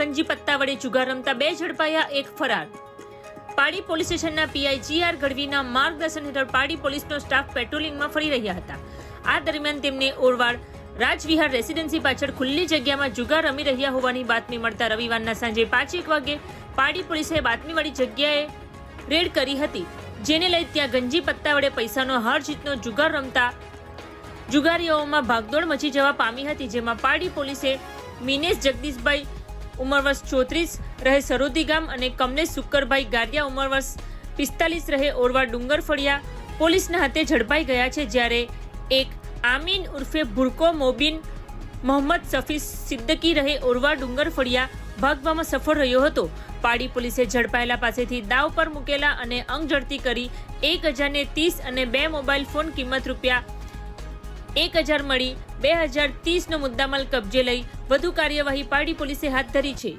ગંજી પત્તા વડે જુગાર રમતા બે ઝડપાયા, એક ફરાર. પાડી પોલીસ સ્ટેશનના પીઆઈ જીઆર ગઢવીના માર્ગદર્શન હેઠળ પાડી પોલીસનો સ્ટાફ પેટ્રોલિંગમાં ફરી રહ્યા હતા. આ દરમિયાન તેમને ઓરવાડ રાજવિહાર રેસીડેન્સી પાછળ ખુલ્લી જગ્યામાં જુગાર રમી રહ્યા હોવાની બાતમી મળતા રવિવારના સાંજે પાંચેક વાગે પાડી પોલીસે બાતમીવાળી જગ્યાએ રેડ કરી હતી, જેને લઈ ત્યાં ગંજી પત્તા વડે પૈસાનો હાર જીતનો જુગાર રમતા જુગારીઓમાં ભાગદોડ મચી જવા પામી હતી, જેમાં પાડી પોલીસે મિનેશ જગદીશભાઈ ઉંમર વર્ષ ચોત્રીસ રહે સરોદી ગામ અને કમલેશ શુક્કરભાઈ ગારિયા ઉંમર વર્ષ પિસ્તાલીસ રહે ઓરવા ડુંગર ફળિયા. પોલીસના હાથે ઝડપાઈ ગયા છે જ્યારે એક આમીન ઉર્ફે ભુરકો મોબીન મોહમ્મદ સફી સિદ્દકી રહે ઓરવા ડુંગર ફળિયા ભાગવામાં સફળ રહ્યો હતો. પાડી પોલીસે ઝડપાયેલા પાસેથી દાવ પર મૂકેલા અને અંગ ઝડતી કરી એક હજારને ત્રીસ અને બે મોબાઈલ ફોન કિંમત રૂપિયા એક હજાર મળી, બે હજાર ત્રીસનો મુદ્દામાલ કબજે લઈ વધુ કાર્યવાહી પાડી પોલીસે હાથ ધરી છે.